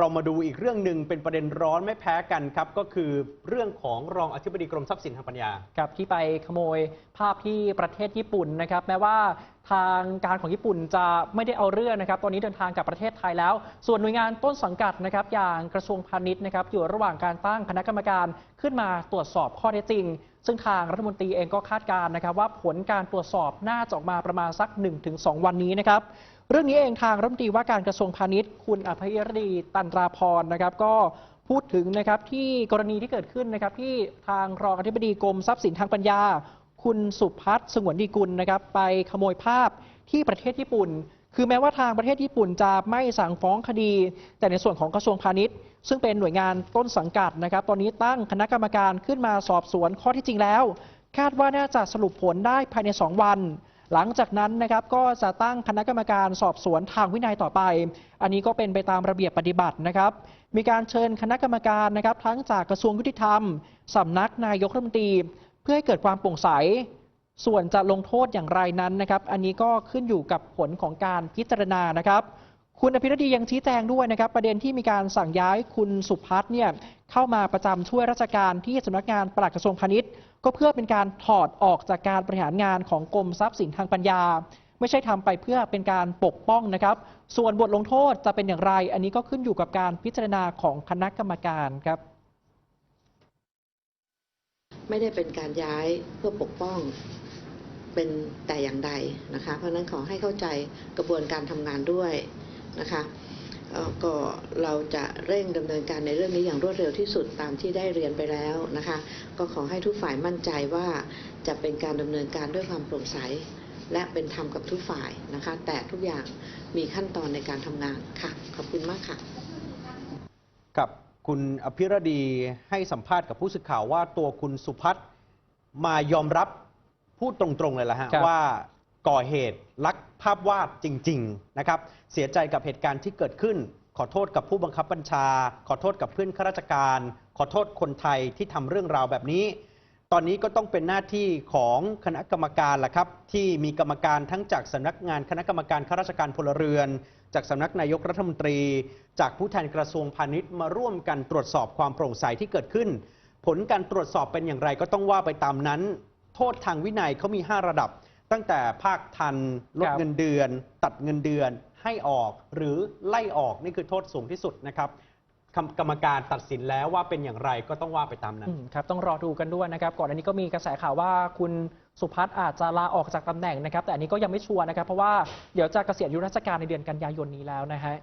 เรามาดูอีกเรื่องหนึ่งเป็นประเด็นร้อนไม่แพ้กันครับ ก็คือเรื่องของรองอธิบดีกรมทรัพย์สินทางปัญญาครับที่ไปขโมยภาพที่ประเทศญี่ปุ่นนะครับ แม้ว่าทางการของญี่ปุ่นจะไม่ได้เอาเรื่องนะครับ ตอนนี้เดินทางกลับประเทศไทยแล้ว ส่วนหน่วยงานต้นสังกัดนะครับ อย่างกระทรวงพาณิชย์นะครับ อยู่ระหว่างการตั้งคณะกรรมการขึ้นมาตรวจสอบข้อเท็จจริง ซึ่งทางรัฐมนตรีเองก็คาดการณ์นะครับ ว่าผลการตรวจสอบน่าจะออกมาประมาณสัก 1-2 วันนี้นะครับ เรื่องนี้เองทางรัฐมนตรีว่าการกระทรวงพาณิชย์ คุณอภัยรดีตันตราพรนะครับ ก็พูดถึงนะครับที่กรณีที่เกิดขึ้นนะครับ ที่ทางรองอธิบดีกรมทรัพย์สินทางปัญญา คุณสุพัฒน์สงวนดีกุลนะครับ ไปขโมยภาพที่ประเทศญี่ปุ่น คือแม้ว่าทางประเทศญี่ปุ่นจะไม่สั่งฟ้องคดี แต่ในส่วนของกระทรวงพาณิชย์ ซึ่งเป็นหน่วยงานต้นสังกัดนะครับ ตอนนี้ตั้งคณะกรรมการขึ้นมาสอบสวนข้อที่จริงแล้ว คาดว่าน่าจะสรุปผลได้ภายใน 2 วัน หลังจากนั้นนะครับก็จะตั้งคณะกรรมการสอบสวนทางวินัยต่อไป อันนี้ก็เป็นไปตามระเบียบปฏิบัตินะครับ มีการเชิญคณะกรรมการนะครับทั้งจากกระทรวงยุติธรรมสำนักนายกรัฐมนตรี เพื่อให้เกิดความโปร่งใส ส่วนจะลงโทษอย่างไรนั้นนะครับ อันนี้ก็ขึ้นอยู่กับผลของการพิจารณานะครับ คุณอภิรดียังชี้แจงด้วยนะครับ ประเด็นที่มีการสั่งย้ายคุณสุพัฒน์เนี่ยเข้ามาประจำช่วยราชการที่สำนักงานปลัดกระทรวงพาณิชย์ ก็เพื่อเป็นการถอดออกจากการบริหารงานของกรมทรัพย์สินทางปัญญา ไม่ใช่ทำไปเพื่อเป็นการปกป้องนะครับ ส่วนบทลงโทษจะเป็นอย่างไร อันนี้ก็ขึ้นอยู่กับการพิจารณาของคณะกรรมการครับ ไม่ได้เป็นการย้ายเพื่อปกป้องเป็นแต่อย่างใดนะคะ เพราะฉะนั้นขอให้เข้าใจกระบวนการทำงานด้วย นะคะเอ่อก็เราจะเร่งดำเนินการในเรื่องนี้อย่างรวดเร็วที่สุดตามที่ได้เรียนไปแล้วนะคะ ก็ขอให้ทุกฝ่ายมั่นใจว่าจะเป็นการดำเนินการด้วยความโปร่งใส และเป็นธรรมกับทุกฝ่ายนะคะ แต่ทุกอย่างมีขั้นตอนในการทำงานค่ะ ขอบคุณมากค่ะกับคุณอภิรดีให้สัมภาษณ์กับผู้สื่อข่าวว่าตัวคุณสุพัฒน์มายอมรับพูดตรงๆเลยละฮะครับว่า ก่อเหตุลักภาพวาดจริง ๆ นะครับ เสียใจกับเหตุการณ์ที่เกิดขึ้น ขอโทษกับผู้บังคับบัญชา ขอโทษกับเพื่อนข้าราชการ ขอโทษคนไทยที่ทำเรื่องราวแบบนี้ ตอนนี้ก็ต้องเป็นหน้าที่ของคณะกรรมการละครับ ที่มีกรรมการทั้งจากสำนักงานคณะกรรมการข้าราชการพลเรือน จากสำนักนายกรัฐมนตรี จากผู้แทนกระทรวงพาณิชย์มาร่วมกันตรวจสอบความโปร่งใสที่เกิดขึ้น ผลการตรวจสอบเป็นอย่างไรก็ต้องว่าไปตามนั้น โทษทางวินัยเขามี 5 ระดับ ตั้งแต่ภาคทันลดครับเงินเดือน ตัดเงินเดือนให้ออก หรือไล่ออกนี่คือโทษสูงที่สุดนะครับคำกรรมการตัดสินแล้วว่าเป็นอย่างไรก็ต้องว่าไปตามนั้นอืมครับต้องรอดูกันด้วยนะครับ ก่อนอันนี้ก็มีกระแสข่าวว่าคุณสุพัฒน์อาจจะลาออกจากตำแหน่งนะครับ แต่อันนี้ก็ยังไม่ชัวร์นะครับ เพราะว่าเดี๋ยวจะเกษียณอายุราชการในเดือนกันยายนนี้แล้วนะฮะ